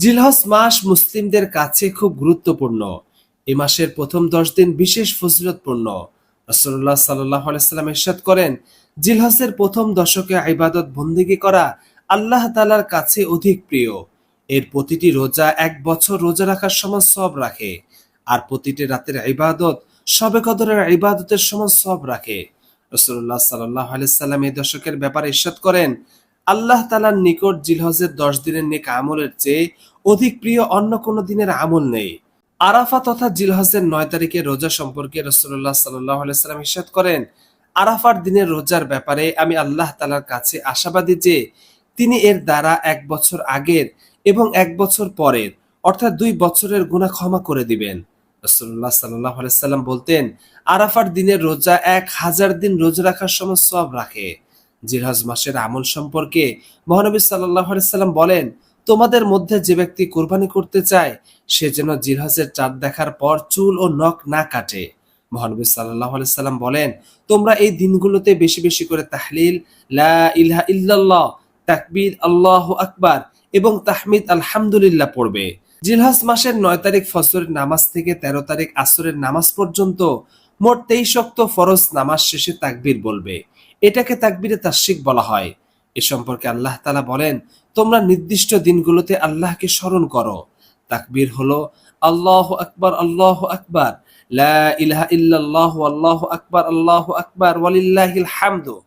জিলহজ মাস মুসলিমদের কাছে খুব গুরুত্বপূর্ণ। এই মাসের প্রথম দশ দিন বিশেষ ফজিলতপূর্ণ। রসল্লাহ সাল্লাহ আলাইসাল্লাম ইরশাদ করেন, জিলহসের প্রথম দশকে ইবাদত বন্দিগি করা আল্লাহ তালার কাছে অধিক প্রিয়। এর প্রতিটি রোজা এক বছর রোজা রাখার সমান সব রাখে, আর প্রতিটি রাতের ইবাদত সবে কদরের ইবাদতের সমান সব রাখে। রসল্লাহ সাল্লাহ আলাইসাল্লাম এই দশকের ব্যাপারে ইরশাদ করেন আল্লাহ তালার নিকট জিলহজের দশ দিনের নেক আমলের চেয়ে অধিক প্রিয় অন্য কোনো দিনের আমল নেই। আরাফা তথা জিলহজের নয় তারিখে রোজা সম্পর্কে রসল্লাহ সাল্লাহ সাল্লাম ইসাদ করেন, আরাফার দিনের রোজার ব্যাপারে আমি আল্লাহ তালার কাছে আশাবাদী যে তিনি এর দ্বারা এক বছর আগের এবং এক বছর পরের, অর্থাৎ দুই বছরের গুণা ক্ষমা করে দিবেন। রসল্লাহ সাল্লাহ সাল্লাম বলতেন, আরাফার দিনের রোজা এক হাজার দিন রোজা রাখার সময় সব রাখে। জিরহজ মাসের আমল সম্পর্কে মহানবী সাল্লাহ সাল্লাম বলেন, তোমাদের মধ্যে যে ব্যক্তি কোরবানি করতে চায়, সে যেন জিরহজের চাঁদ দেখার পর চুল ও নখ না কাটে। মহানবী সাল্লাহ সাল্লাম বলেন, তোমরা এই দিনগুলোতে বেশি বেশি করে তাহলিল ইল্লাল্লাহ, তাকবীর, আল্লাহ আকবার এবং তাহমিদ, আলহামদুলিল্লাহ পড়বে। জিলহজ মাসের নয় তারিখ ফজরের নামাজ থেকে তেরো তারিখ আসরের নামাজ পর্যন্ত মোট তেইশ অক্ত ফরজ নামাজ শেষে তাকবির বলবে। এটাকে তাকবীরে তাস্বিক বলা হয়। এ সম্পর্কে আল্লাহ তালা বলেন, তোমরা নির্দিষ্ট দিনগুলোতে আল্লাহকে স্মরণ করো। তাকবির হলো, আল্লাহ আকবার আল্লাহ আকবার, লা ইলাহা ইল্লাল্লাহ, আল্লাহ আকবার আল্লাহ আকবার, ওয়ালিল্লাহিল হামদু।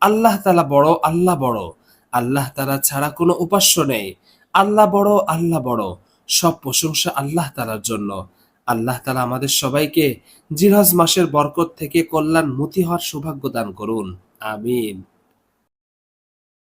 আল্লাহ তালা বড়, আল্লাহ বড়। আল্লাহ তালা ছাড়া কোনো উপাস্য নেই। আল্লাহ বড় আল্লাহ বড়। সব প্রশংসা আল্লাহ তালার জন্য। আল্লাহ তালা আমাদের সবাইকে জিরহজ মাসের বরকত থেকে কল্যাণ মতি হওয়ার সৌভাগ্য দান করুন। আমিন।